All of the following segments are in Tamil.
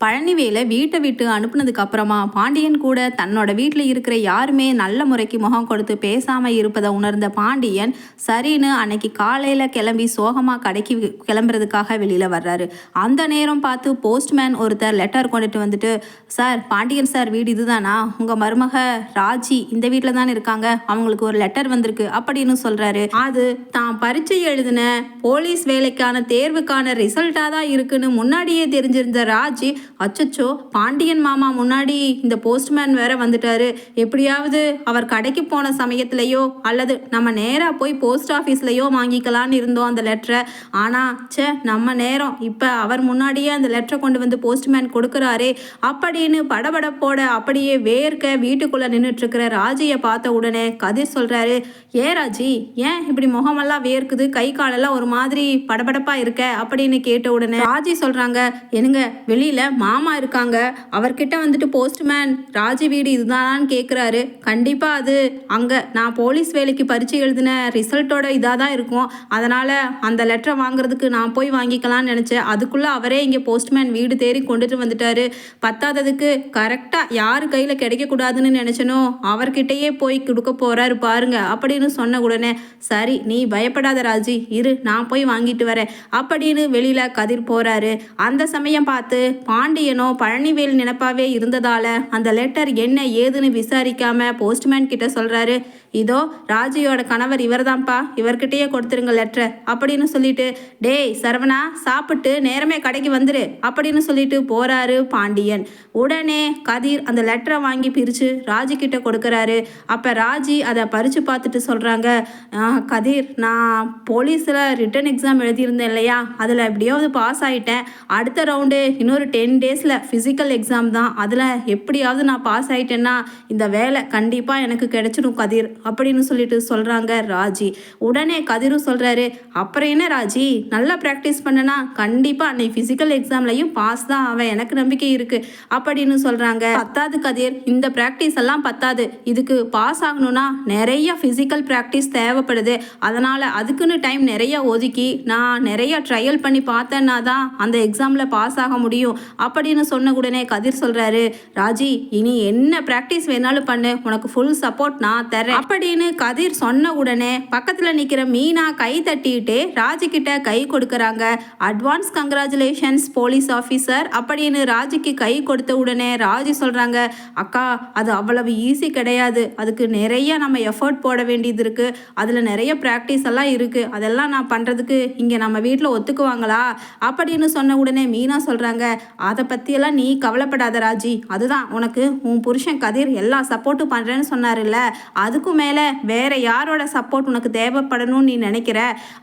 பழனிவேலை வீட்டை விட்டு அனுப்புனதுக்கு அப்புறமா பாண்டியன் கூட தன்னோட வீட்டில் இருக்கிற யாருமே நல்ல முறைக்கு முகம் கொடுத்து பேசாம இருப்பதை உணர்ந்த பாண்டியன் சரின்னு அன்னைக்கு காலையில கிளம்பி சோகமா கடைக்கு கிளம்புறதுக்காக வெளியில வர்றாரு. அந்த நேரம் பார்த்து போஸ்ட்மேன் ஒருத்தர் லெட்டர் கொண்டுட்டு வந்துட்டு சார் பாண்டியன் சார் வீடு இதுதானா? உங்க மருமக ராஜி இந்த வீட்டில் தான் இருக்காங்க? அவங்களுக்கு ஒரு லெட்டர் வந்திருக்கு அப்படின்னு சொல்றாரு. அது தான் பரீட்சை எழுதின போலீஸ் வேலைக்கான தேர்வுக்கான ரிசல்ட்டாக தான் இருக்குன்னு முன்னாடியே தெரிஞ்சிருந்த ராஜி அச்சச்சோ பாண்டியன் மாமா முன்னாடி இந்த போஸ்ட்மேன் வேற வந்துட்டாரு. எப்படியாவது அவர் கடைக்கு போன சமயத்திலையோ அல்லது நம்ம நேராக போய் போஸ்ட் ஆஃபீஸ்லையோ வாங்கிக்கலான்னு இருந்தோம் அந்த லெட்டரை ஆனால் ச்சே நம்ம நேரம். இப்போ அவர் முன்னாடியே அந்த லெட்டரை கொண்டு வந்து போஸ்ட்மேன் கொடுக்குறாரே. அப்படின்னு படபடப்போட அப்படியே வேர்க்க வீட்டுக்குள்ளே நின்றுட்டுருக்கிற ராஜியை பார்த்த உடனே கதிர் சொல்கிறாரு ஏ ராஜி ஏன் இப்படி முகமெல்லாம் வேர்க்குது? கை காலெல்லாம் ஒரு மாதிரி படபடப்பாக இருக்க? அப்படின்னு கேட்ட உடனே ராஜி சொல்கிறாங்க என்னங்க வெளியில் மாமா இருக்காங்க. அவர்கிட்ட வந்துட்டு போஸ்ட்மேன் ராஜி வீடு இதுதானான்னு கேட்குறாரு கண்டிப்பாக அது அங்கே நான் போலீஸ் வேலைக்கு பரீட்சை எழுதின ரிசல்ட்டோட இதாக தான் இருக்கும். அதனால் அந்த லெட்டரை வாங்குறதுக்கு நான் போய் வாங்கிக்கலாம்னு நினச்சேன். அதுக்குள்ளே அவரே இங்கே போஸ்ட்மேன் வீடு தேடி கொண்டுட்டு வந்துட்டாரு. பத்தாததுக்கு கரெக்டாக யார் கையில் கிடைக்கக்கூடாதுன்னு நினச்சனோ அவர்கிட்டயே போய் கொடுக்க போகிறாரு பாருங்க அப்படின்னு சொன்ன உடனே சரி நீ பயப்படாத ராஜி இரு நான் போய் வாங்கிட்டு வரேன் அப்படின்னு வெளியில் கதிர் போகிறாரு அந்த சமயம் பார்த்து பாண்டியனோ பழனிவேல் நினப்பாவே இருந்ததால அந்த லெட்டர் என்ன ஏதுன்னு விசாரிக்காம போஸ்ட்மேன் கிட்ட சொல்றாரு. இதோ ராஜியோட கணவர் இவர் தான்ப்பா இவர்கிட்டயே கொடுத்துருங்க லெட்டரை அப்படின்னு சொல்லிட்டு டேய் சரவணா சாப்பிட்டு நேரமே கடைக்கு வந்துரு அப்படின்னு சொல்லிட்டு போறாரு பாண்டியன். உடனே கதிர் அந்த லெட்டரை வாங்கி பிரித்து ராஜி கிட்ட கொடுக்குறாரு. அப்போ ராஜி அதை பறித்து பார்த்துட்டு சொல்கிறாங்க கதிர் நான் போலீஸில் ரிட்டன் எக்ஸாம் எழுதியிருந்தேன் இல்லையா? அதில் எப்படியாவது பாஸ் ஆகிட்டேன் அடுத்த ரவுண்டு இன்னொரு டென் டேஸில் ஃபிசிக்கல் எக்ஸாம் தான். அதில் எப்படியாவது நான் பாஸ் ஆகிட்டேன்னா இந்த வேலை கண்டிப்பாக எனக்கு கிடைச்சிடும் கதிர் அப்படின்னு சொல்லிட்டு சொல்கிறாங்க ராஜி. உடனே கதிரும் சொல்கிறாரு அப்புறம் என்ன ராஜி? நல்லா ப்ராக்டிஸ் பண்ணனா கண்டிப்பாக அன்னை ஃபிசிக்கல் எக்ஸாம்லையும் பாஸ் தான் அவன் எனக்கு நம்பிக்கை இருக்குது அப்படின்னு சொல்கிறாங்க பத்தாது கதிர் இந்த ப்ராக்டிஸ் எல்லாம் பத்தாது. இதுக்கு பாஸ் ஆகணும்னா நிறைய ஃபிசிக்கல் ப்ராக்டிஸ் தேவைப்படுது. அதனால் அதுக்குன்னு டைம் நிறைய ஒதுக்கி நான் நிறைய ட்ரையல் பண்ணி பார்த்தேன்னா தான் அந்த எக்ஸாமில் பாஸ் ஆக முடியும். அப்படின்னு சொன்ன உடனே கதிர் சொல்கிறாரு ராஜி இனி என்ன ப்ராக்டிஸ் வேணாலும் பண்ணு. உனக்கு ஃபுல் சப்போர்ட் நான் தரேன் அப்படின்னு கதிர் சொன்ன உடனே பக்கத்தில் நிற்கிற மீனா கை தட்டிட்டு ராஜுக்கிட்ட கை கொடுக்குறாங்க. அட்வான்ஸ் கங்க்ராச்சுலேஷன்ஸ் போலீஸ் ஆஃபீஸர் அப்படின்னு ராஜிக்கு கை கொடுத்த உடனே ராஜி சொல்கிறாங்க அக்கா அது அவ்வளவு ஈஸி கிடையாது. அதுக்கு நிறைய நம்ம எஃபர்ட் போட வேண்டியது இருக்குது அதில் நிறைய ப்ராக்டிஸ் எல்லாம் இருக்குது அதெல்லாம் நான் பண்ணுறதுக்கு இங்கே நம்ம வீட்டில் ஒத்துக்குவாங்களா? அப்படின்னு சொன்ன உடனே மீனா சொல்கிறாங்க அதை பற்றியெல்லாம் நீ கவலைப்படாத ராஜி. அதுதான் உனக்கு உன் புருஷன் கதிர் எல்லா சப்போர்ட்டும் பண்ணுறேன்னு சொன்னார்ல அதுக்கும் மேலே வேற யாரோட சப்போர்ட் உனக்கு தேவைப்படணும்னு நீ நினைக்கிற?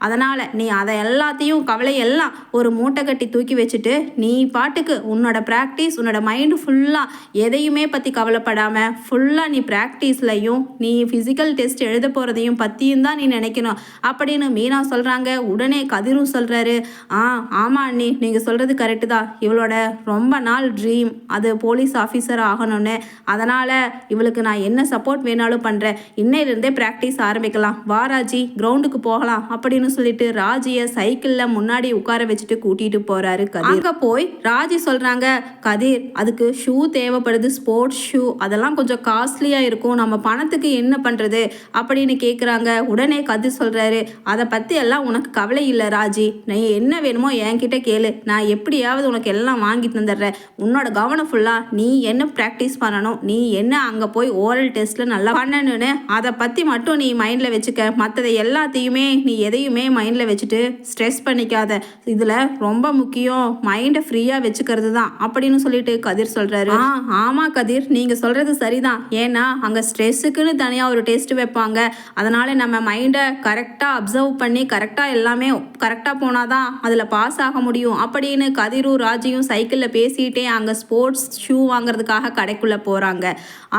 அதனால் நீ அதை எல்லாத்தையும் கவலை எல்லாம் ஒரு மூட்டை கட்டி தூக்கி வச்சுட்டு நீ பாட்டுக்கு உன்னோட ப்ராக்டிஸ் உன்னோட மைண்டு ஃபுல்லாக எதையுமே பற்றி கவலைப்படாமல் ஃபுல்லாக நீ ப்ராக்டிஸ்லையும் நீ ஃபிசிக்கல் டெஸ்ட் எழுத போகிறதையும் பற்றியும் தான் நீ நினைக்கணும். அப்படின்னு மீனா சொல்கிறாங்க உடனே கதிரும் சொல்கிறாரு ஆ ஆமாம் அண்ணி நீங்கள் சொல்கிறது கரெக்டு தான். இவளோட ரொம்ப நாள் ட்ரீம் அது போலீஸ் ஆஃபீஸர் ஆகணும்னு. அதனால் இவளுக்கு நான் என்ன சப்போர்ட் வேணாலும் பண்ணுறேன் இன்னையிலிருந்தே ப்ராக்டிஸ் ஆரம்பிக்கலாம். வா ராஜி கிரவுண்டுக்கு போகலாம் அப்படின்னு சொல்லிட்டு ராஜியை சைக்கிளில் முன்னாடி உட்கார வச்சுட்டு கூட்டிகிட்டு போகிறாரு கதிர். அங்கே போய் ராஜி சொல்கிறாங்க கதிர் அதுக்கு ஷூ தேவைப்படுது ஸ்போர்ட்ஸ் ஷூ அதெல்லாம் கொஞ்சம் காஸ்ட்லியாக இருக்கும். நம்ம பணத்துக்கு என்ன பண்ணுறது அப்படின்னு கேட்குறாங்க உடனே கதிர் சொல்கிறாரு அதை பற்றி எல்லாம் உனக்கு கவலை இல்லை ராஜி. நீ என்ன வேணுமோ என்கிட்ட கேளு. நான் எப்படியாவது உனக்கு எல்லாம் வாங்கி தந்துடுறேன். உன்னோட கவனம் ஃபுல்லாக நீ என்ன ப்ராக்டிஸ் பண்ணணும்? நீ என்ன அங்கே போய் ஓரல் டெஸ்ட்டில் நல்லா பண்ணணும்னு அதை பற்றி மட்டும் நீ மைண்டில் வச்சுக்க. மற்றதை எல்லாத்தையுமே நீ எதையுமே மைண்டில் வச்சுட்டு ஸ்ட்ரெஸ் பண்ணிக்காத. இதில் ரொம்ப முக்கியம் மைண்டை ஃப்ரீயாக வச்சுக்கிறது தான் அப்படின்னு சொல்லிட்டு கதிர் சொல்கிறாரு ஆ ஆமாம் கதிர். நீங்கள் சொல்கிறது சரிதான். ஏன்னா அங்கே ஸ்ட்ரெஸ்ஸுக்குன்னு தனியாக ஒரு டெஸ்ட் வைப்பாங்க. அதனால் நம்ம மைண்டை கரெக்டாக அப்சர்வ் பண்ணி கரெக்டாக எல்லாமே கரெக்டாக போனால் தான் அதில் பாஸ் ஆக முடியும் அப்படின்னு கதிரும் ராஜியும் சைக்கிளில் பேசிகிட்டே அங்கே ஸ்போர்ட்ஸ் ஷூ வாங்குறதுக்காக கடைக்குள்ளே போகிறாங்க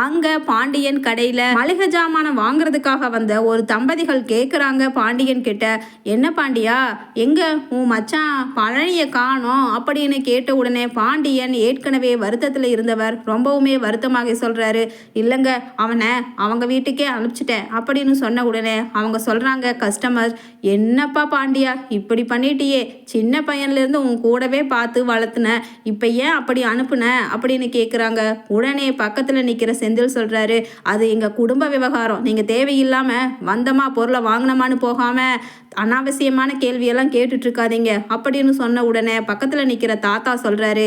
அங்கே பாண்டியன் கடையில் மளிகை ஜாமான் சாமானை வாங்குறதுக்காக வந்த ஒரு தம்பதிகள் கேட்குறாங்க பாண்டியன் கிட்ட. என்ன பாண்டியா? எங்க? உன் மச்சான் பழனியை காணோம். அப்படின்னு கேட்ட உடனே பாண்டியன் ஏற்கனவே வருத்தத்தில் இருந்தவர் ரொம்பவுமே வருத்தமாக சொல்றாரு. இல்லைங்க அவனை அவங்க வீட்டுக்கே அனுப்பிச்சிட்டேன். அப்படின்னு சொன்ன உடனே அவங்க சொல்றாங்க கஸ்டமர் என்னப்பா பாண்டியா இப்படி பண்ணிட்டியே. சின்ன பையன்லேருந்து உன் கூடவே பார்த்து வளர்த்துன. இப்போ ஏன் அப்படி அனுப்புன? அப்படின்னு கேட்குறாங்க உடனே பக்கத்தில் நிற்கிற செந்தில் சொல்கிறாரு அது எங்கள் குடும்ப விவகாரம். நீங்கள் தேவையில்லாமல் வந்தமா பொருளை வாங்கினமான்னு போகாமல் அனாவசியமான கேள்வியெல்லாம் கேட்டுட்டு இருக்காதீங்க அப்படின்னு சொன்ன உடனே பக்கத்தில் நிற்கிற தாத்தா சொல்கிறாரு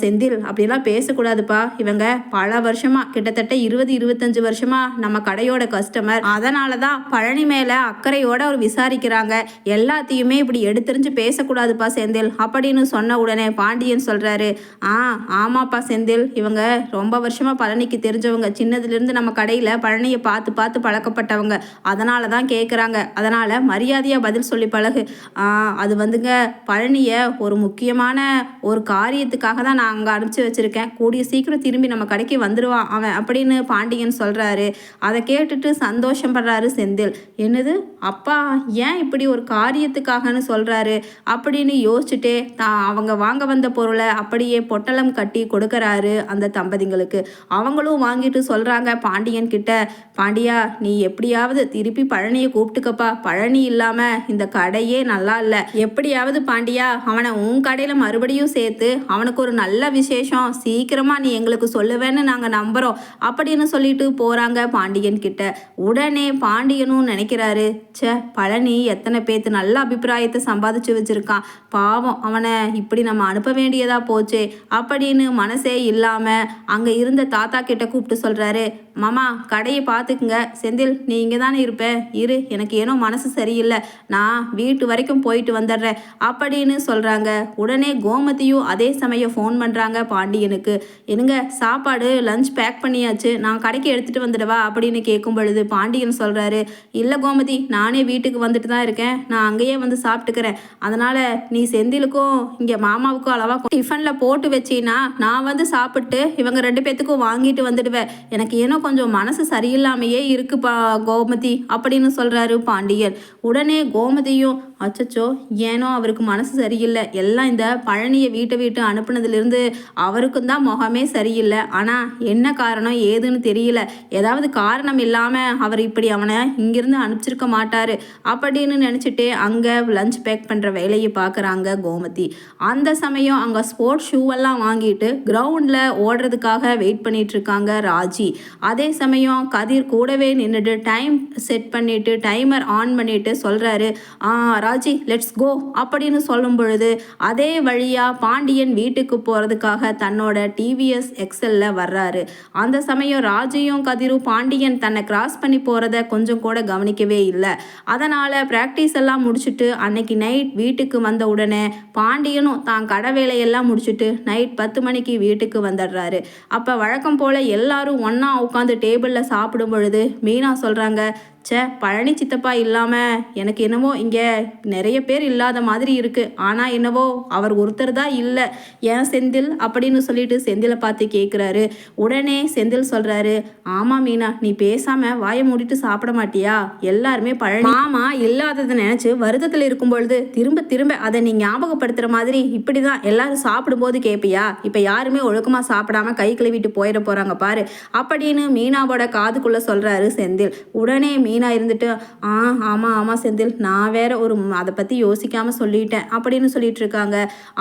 செந்தில் அப்படிலாம் பேசக்கூடாதுப்பா. இவங்க பல வருஷமா கிட்டத்தட்ட இருபது இருபத்தஞ்சு வருஷமா நம்ம கடையோட கஸ்டமர் அதனால தான் பழனி மேலே அக்கறையோட அவர் விசாரிக்கிறாங்க. எல்லாத்தையுமே இப்படி எடுத்தெறிஞ்சு பேசக்கூடாதுப்பா செந்தில் அப்படின்னு சொன்ன உடனே பாண்டியன் சொல்கிறாரு ஆ ஆமாப்பா செந்தில். இவங்க ரொம்ப வருஷமா பழனிக்கு தெரிஞ்சவங்க. சின்னதுலேருந்து நம்ம கடையில் பழனியை பார்த்து பார்த்து பழக்கப்பட்டவங்க. அதனால தான் கேட்குறாங்க அதனால் மரியாதையாக பதில் சொல்லி பழகு. ஆ, அது வந்துங்க பழனியை ஒரு முக்கியமான ஒரு காரியத்துக்காக தான் நான் அங்கே அனுப்பிச்சி வச்சுருக்கேன். கூடிய சீக்கிரம் திரும்பி நம்ம கடைக்கு வந்துடுவான் அவன் அப்படின்னு பாண்டியன் சொல்கிறாரு அதை கேட்டுட்டு சந்தோஷம் படுறாரு செந்தில். என்னது? அப்பா ஏன் இப்படி ஒரு காரியத்துக்காகன்னு சொல்கிறாரு அப்படின்னு யோசிச்சுட்டே தான் அவங்க வாங்க வந்த பொருளை அப்படியே பொட்டலம் கட்டி கொடுக்கறாரு அந்த தம்பதிங்களுக்கு. அவங்களும் வாங்கிட்டு சொல்கிறாங்க பாண்டியன் கிட்ட. பாண்டியா நீ எப்படியாவது திருப்பி பழனியை கூப்பிட்டுக்கப்பா. பழனி இல்லாமல் இந்த கடையே நல்லா இல்லை. எப்படியாவது பாண்டியா அவனை உன் கடையில் மறுபடியும் சேர்த்து அவனுக்கு ஒரு நல்ல விசேஷம். சீக்கிரமாக நீ எங்களுக்கு சொல்லுவேன்னு நாங்கள் நம்புகிறோம் அப்படின்னு சொல்லிட்டு போகிறாங்க பாண்டியன் கிட்ட. உடனே பாண்டியனும் நினைக்கிறாரு சே பழனி எத்தனை பேத்து நல்ல அபிப்பிராயத்தை சம்பாதிச்சு வச்சுருக்கான். பாவம் அவனை இப்படி நம்ம அனுப்ப வேண்டியதாக போச்சே அப்படின்னு மனசே இல்லாமல் அங்கே இருந்த தாத்தா கிட்ட கூப்பிட்டு சொல்கிறாரு மாமா கடையை பார்த்துக்குங்க. செந்தில் நீ இங்கே தானே இருப்ப. இரு எனக்கு ஏனோ மனசு சரியில்லை. நான் வீட்டு வரைக்கும் போயிட்டு வந்துடுறேன் அப்படின்னு சொல்கிறாங்க உடனே கோமதியும் அதே சமயம் ஃபோன் பண்ணுறாங்க பாண்டியனுக்கு. என்னங்க சாப்பாடு லஞ்ச் பேக் பண்ணியாச்சு. நான் கடைக்கு எடுத்துகிட்டு வந்துடவா அப்படின்னு கேட்கும் பொழுது பாண்டியன் சொல்கிறாரு இல்லை கோமதி நானே வீட்டுக்கு வந்துட்டு தான் இருக்கேன். நான் அங்கேயே வந்து சாப்பிட்டுக்கிறேன். அதனால் நீ செந்திலுக்கும் இங்கே மாமாவுக்கும் அளவாக டிஃபனில் போட்டு வச்சின்னா நான் வந்து சாப்பிட்டு இவங்க ரெண்டு பேத்துக்கும் வாங்கிட்டு வந்துடுவேன். எனக்கு ஏனோ கொஞ்சம் மனசு சரியில்லாமையே இருக்குப்பா கோமதி அப்படின்னு சொல்கிறாரு பாண்டியன். உடனே கோமதியும் அச்சச்சோ ஏனோ அவருக்கு மனசு சரியில்லை. எல்லாம் இந்த பழனியை வீட்டை வீட்டு அனுப்புனதுலேருந்து அவருக்கும் தான் முகமே சரியில்லை. ஆனால் என்ன காரணம் ஏதுன்னு தெரியல. ஏதாவது காரணம் இல்லாமல் அவர் இப்படி அவனை இங்கிருந்து அனுப்பிச்சிருக்க மாட்டார் அப்படின்னு நினச்சிட்டு அங்கே லஞ்ச் பேக் பண்ணுற வேலையை பார்க்குறாங்க கோமதி. அந்த சமயம் அங்கே ஸ்போர்ட்ஸ் ஷூவெல்லாம் வாங்கிட்டு கிரவுண்டில் ஓடுறதுக்காக வெயிட் பண்ணிகிட்ருக்காங்க ராஜி. அதே சமயம் கதிர் கூடவே நின்றுட்டு டைம் செட் பண்ணிவிட்டு டைமர் ஆன் பண்ணிவிட்டு சொல்கிறாரு ஆ ராஜி லெட்ஸ் கோ அப்படின்னு சொல்லும் பொழுது அதே வழியாக பாண்டியன் வீட்டுக்கு போகிறதுக்காக தன்னோட டிவிஎஸ் எக்ஸலில் வர்றாரு. அந்த சமயம் ராஜியும் கதிரும் பாண்டியன் தன்னை கிராஸ் பண்ணி போகிறத கொஞ்சம் கூட கவனிக்கவே இல்லை. அதனால் ப்ராக்டிஸ் எல்லாம் முடிச்சுட்டு அன்னைக்கு நைட் வீட்டுக்கு வந்த உடனே பாண்டியனும் தான் கடை வேலையெல்லாம் முடிச்சுட்டு நைட் பத்து மணிக்கு வீட்டுக்கு வந்துடுறாரு. அப்போ வழக்கம் போல் எல்லாரும் ஒன்றா உட்காந்து டேபிளில் சாப்பிடும் பொழுது மீனா சொல்கிறாங்க ச்சே பழனி சித்தப்பா இல்லாமல் எனக்கு என்னவோ இங்கே நிறைய பேர் இல்லாத மாதிரி இருக்குது ஆனால் என்னவோ அவர் ஒருத்தர் தான் இல்லை. ஏன் செந்தில் அப்படின்னு சொல்லிட்டு செந்திலை பார்த்து கேட்குறாரு உடனே செந்தில் சொல்கிறாரு ஆமாம் மீனா நீ பேசாமல் வாயை மூடிட்டு சாப்பிட மாட்டியா? எல்லாருமே பழனி மாமா இல்லாததை நினச்சி வருத்தத்தில் இருக்கும் பொழுது திரும்ப திரும்ப அதை நீ ஞாபகப்படுத்துகிற மாதிரி இப்படி தான் எல்லாரும் சாப்பிடும்போது கேட்பியா இப்போ யாருமே ஒழுக்கமாக சாப்பிடாம கை கழுவிட்டு போயிட போகிறாங்க பாரு. அப்படின்னு மீனாவோட காதுக்குள்ளே சொல்கிறாரு செந்தில். உடனே மீனாக இருந்துட்டு ஆ ஆமாம் ஆமாம் செந்தில் நான் வேற ஒரு அதை பற்றி யோசிக்காமல் சொல்லிட்டேன் அப்படின்னு சொல்லிட்டு இருக்காங்க.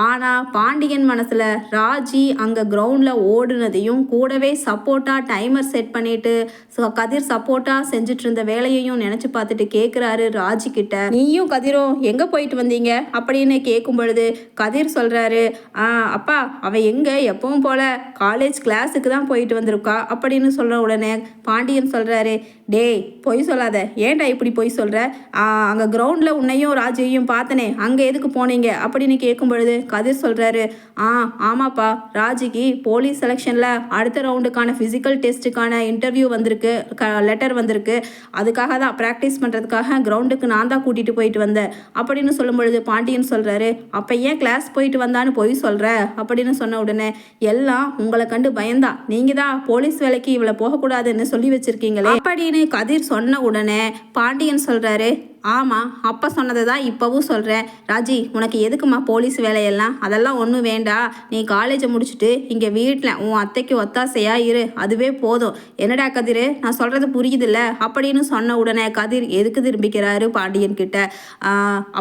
ஆனால் பாண்டியன் மனசில் ராஜி அங்கே கிரவுண்டில் ஓடுனதையும் கூடவே சப்போர்ட்டாக டைமர் செட் பண்ணிட்டு கதிர் சப்போர்ட்டாக செஞ்சுட்டு இருந்த வேலையையும் நினச்சி பார்த்துட்டு கேட்குறாரு ராஜி கிட்ட. நீயும் கதிரும் எங்கே போயிட்டு வந்தீங்க? அப்படின்னு கேட்கும் பொழுது கதிர் சொல்கிறாரு ஆ அப்பா அவன் எங்கே? எப்பவும் போல காலேஜ் கிளாஸுக்கு தான் போயிட்டு வந்திருக்கா அப்படின்னு சொல்கிற உடனே பாண்டியன் சொல்கிறாரு டேய் பொய் சொல் சொல்லாத. ஏன்டா இப்படி போய் சொல்கிற அங்கே கிரவுண்டில் உன்னையும் ராஜையும் பார்த்தனே. அங்கே எதுக்கு போனீங்க? அப்படின்னு கேட்கும் பொழுது கதிர் சொல்கிறாரு ஆ ஆமாப்பா. ராஜிக்கு போலீஸ் செலெக்ஷனில் அடுத்த ரவுண்டுக்கான ஃபிசிக்கல் டெஸ்ட்டுக்கான இன்டர்வியூ வந்திருக்கு. க லெட்டர் வந்திருக்கு. அதுக்காக தான் ப்ராக்டிஸ் பண்ணுறதுக்காக கிரவுண்டுக்கு நான் தான் கூட்டிகிட்டு போயிட்டு வந்தேன். அப்படின்னு சொல்லும் பொழுது பாண்டியன் சொல்கிறாரு அப்போ ஏன் கிளாஸ் போயிட்டு வந்தான்னு போய் சொல்கிற அப்படின்னு சொன்ன உடனே எல்லாம் உங்களை கண்டு பயந்தா. நீங்கள் தான் போலீஸ் வேலைக்கு இவளை போகக்கூடாதுன்னு சொல்லி வச்சிருக்கீங்களே. அப்படின்னு கதிர் சொன்ன உடனே பாண்டியன் சொல்கிறாரு ஆமாம் அப்போ சொன்னதை தான் இப்போவும் சொல்கிறேன் ராஜி உனக்கு எதுக்குமா போலீஸ் வேலையெல்லாம்? அதெல்லாம் ஒன்றும் வேண்டாம் நீ காலேஜை முடிச்சுட்டு இங்கே வீட்டில் உன் அத்தைக்கு ஒத்தாசையாக இரு. அதுவே போதும். என்னடா கதிர்? நான் சொல்கிறது புரியுதில்ல? அப்படின்னு சொன்ன உடனே கதிர் எதுக்கு திரும்பிக்கிறாரு பாண்டியன் கிட்ட?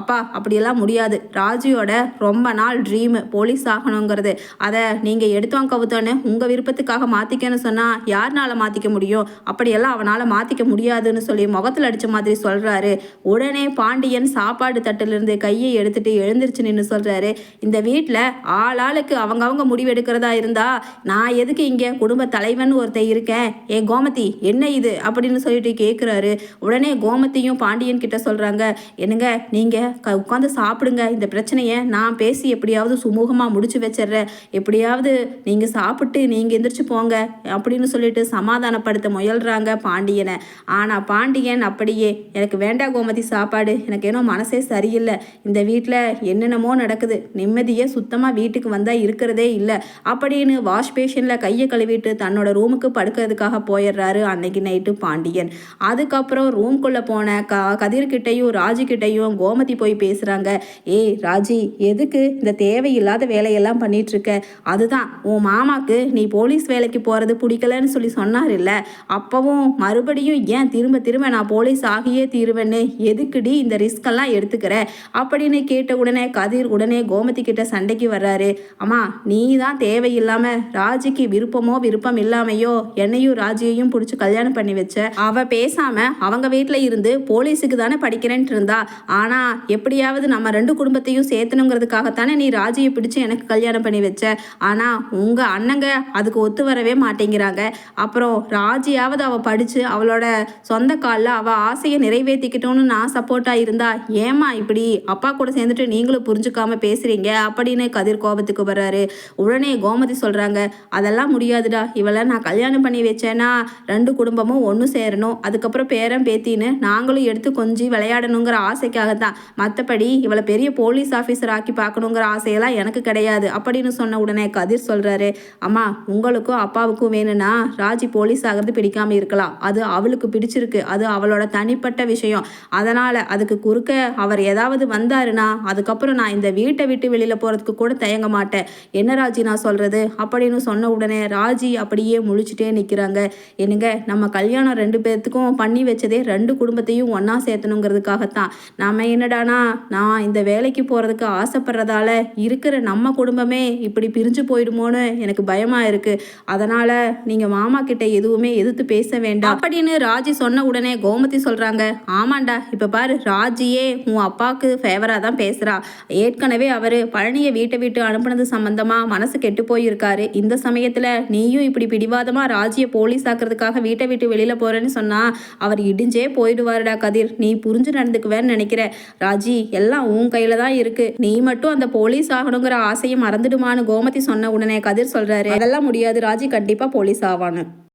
அப்பா அப்படியெல்லாம் முடியாது. ராஜியோட ரொம்ப நாள் ட்ரீமு போலீஸ் ஆகணுங்கிறது. அதை நீங்கள் எடுத்தோம் கவுத்தோன்னு உங்கள் விருப்பத்துக்காக மாற்றிக்கன்னு சொன்னால் யாருனால மாற்றிக்க முடியும்? அப்படியெல்லாம் அவனால் மாற்றிக்க முடியாதுன்னு சொல்லி முகத்தில் அடித்த மாதிரி சொல்கிறாரு உடனே பாண்டியன் சாப்பாடு தட்டிலிருந்து கையை எடுத்துட்டு எழுந்திருச்சு நின்று சொல்கிறாரு இந்த வீட்டில் ஆளாளுக்கு அவங்கவுங்க முடிவு எடுக்கிறதா இருந்தா நான் எதுக்கு இங்கே குடும்ப தலைவன் ஒருத்தன் இருக்கேன்? ஏ கோமதி என்ன இது? அப்படின்னு சொல்லிட்டு கேட்குறாரு உடனே கோமதியும் பாண்டியன் கிட்ட சொல்கிறாங்க என்னங்க நீங்கள் க உட்காந்து சாப்பிடுங்க. இந்த பிரச்சனையை நான் பேசி எப்படியாவது சுமூகமாக முடிச்சு வச்சிடுறேன் எப்படியாவது நீங்கள் சாப்பிட்டு நீங்கள் எந்திரிச்சு போங்க அப்படின்னு சொல்லிட்டு சமாதானப்படுத்த முயல்றாங்க பாண்டியனை. ஆனால் பாண்டியன் அப்படியே எனக்கு வேண்டாம் கோமதி சாப்பாடு. எனக்கு ஏனோ மனசே சரியில்லை. இந்த வீட்டில் என்னென்னமோ நடக்குது. நிம்மதியே சுத்தமாக வீட்டுக்கு வந்தால் இருக்கிறதே இல்லை. அப்படின்னு வாஷ் பேஷனில் கையை கழுவிட்டு தன்னோட ரூமுக்கு படுக்கிறதுக்காக போயிடுறாரு அன்னைக்கு நைட்டு பாண்டியன். அதுக்கப்புறம் ரூம்குள்ளே போன க கதிர்கிட்டையும் ராஜுக்கிட்டையும் கோமதி போய் பேசுகிறாங்க ஏய் ராஜி எதுக்கு இந்த தேவையில்லாத வேலையெல்லாம் பண்ணிகிட்ருக்க அதுதான் உன் மாமாக்கு நீ போலீஸ் வேலைக்கு போகிறது பிடிக்கலன்னு சொல்லி சொன்னார் இல்லை அப்போவும் மறுபடியும் ஏன் திரும்ப திரும்ப நான் போலீஸ் ஆகியே தீருவேன்னு எதுக்குடி இந்த ரிஸ்கெல்லாம் எடுத்துக்கிற? அப்படின்னு கேட்ட உடனே கதிர் உடனே கோமதி கிட்ட சண்டைக்கு வர்றாரு. அம்மா நீ தான் தேவையில்லாமல் ராஜிக்கு விருப்பமோ விருப்பம் இல்லாமையோ என்னையும் ராஜியையும் பிடிச்சி கல்யாணம் பண்ணி வச்ச. அவ பேசாம அவங்க வீட்டில் இருந்து போலீஸுக்கு தானே படிக்கிறேன்ட்டு இருந்தா. ஆனா எப்படியாவது நம்ம ரெண்டு குடும்பத்தையும் சேர்த்தணுங்கிறதுக்காகத்தானே நீ ராஜியை பிடிச்சி எனக்கு கல்யாணம் பண்ணி வச்ச. ஆனா உங்க அண்ணங்க அதுக்கு ஒத்து வரவே மாட்டேங்கிறாங்க. அப்புறம் ராஜியாவது அவ படிச்சு அவளோட சொந்த காலில் அவ ஆசையை நிறைவேற்றிக்கிட்டோன்னு நான் சப்போர்ட்டாக இருந்தா ஏமா இப்படி? அப்பா கூட சேர்ந்துட்டு நீங்களும் புரிஞ்சுக்காம பேசுறீங்க. அப்படின்னு கதிர் கோபத்துக்கு வர்றாரு. உடனே கோமதி சொல்கிறாங்க அதெல்லாம் முடியாதுடா. இவளை நான் கல்யாணம் பண்ணி வச்சேன்னா ரெண்டு குடும்பமும் ஒன்று சேரணும். அதுக்கப்புறம் பேரன் பேத்தின்னு நாங்களும் எடுத்து கொஞ்சி விளையாடணுங்கிற ஆசைக்காக தான் மற்றபடி இவளை பெரிய போலீஸ் ஆஃபீஸர் ஆக்கி பார்க்கணுங்கிற ஆசையெல்லாம் எனக்கு கிடையாது அப்படின்னு சொன்ன உடனே கதிர் சொல்கிறாரு அம்மா உங்களுக்கும் அப்பாவுக்கும் வேணும்னா ராஜி போலீஸ் ஆகிறது பிடிக்காமல் இருக்கலாம். அது அவளுக்கு பிடிச்சிருக்கு. அது அவளோட தனிப்பட்ட விஷயம். அதனால் அதுக்கு குறுக்க அவர் ஏதாவது வந்தாருன்னா அதுக்கப்புறம் நான் இந்த வீட்டை விட்டு வெளியில் போகிறதுக்கு கூட தயங்க மாட்டேன். என்ன ராஜி நான் சொல்கிறது அப்படின்னு சொன்ன உடனே ராஜி அப்படியே முழிச்சுட்டே நிற்கிறாங்க என்னங்க நம்ம கல்யாணம் ரெண்டு பேர்த்துக்கும் பண்ணி வச்சதே ரெண்டு குடும்பத்தையும் ஒன்றா சேர்த்தணுங்கிறதுக்காகத்தான். நம்ம என்னடானா நான் இந்த வேலைக்கு போகிறதுக்கு ஆசைப்படுறதால இருக்கிற நம்ம குடும்பமே இப்படி பிரிஞ்சு போயிடுமோன்னு எனக்கு பயமாக இருக்குது அதனால் நீங்கள் மாமா கிட்ட எதுவுமே எதிர்த்து பேச வேண்டாம். அப்படின்னு ராஜி சொன்ன உடனே கோமதி சொல்கிறாங்க ஆமாண்டா இப்போ பாரு ராஜியே உன் அப்பாவுக்கு ஃபேவராக தான் பேசுகிறா ஏற்கனவே அவர் பழனியை வீட்டை விட்டு அனுப்புனது சம்மந்தமாக மனசு கெட்டு போயிருக்காரு. இந்த சமயத்தில் நீயும் இப்படி பிடிவாதமாக ராஜியை போலீஸ் ஆக்குறதுக்காக வீட்டை விட்டு வெளியில் போகிறேன்னு சொன்னால் அவர் இடிஞ்சே போயிடுவாருடா கதிர். நீ புரிஞ்சு நடந்துக்குவேன்னு நினைக்கிற. ராஜி எல்லாம் உன் கையில் தான் இருக்கு. நீ மட்டும் அந்த போலீஸ் ஆகணுங்கிற ஆசையை மறந்துடுமான்னு கோமதி சொன்ன உடனே கதிர் சொல்கிறாரு அதெல்லாம் முடியாது ராஜி கண்டிப்பாக போலீஸ் ஆவான்னு.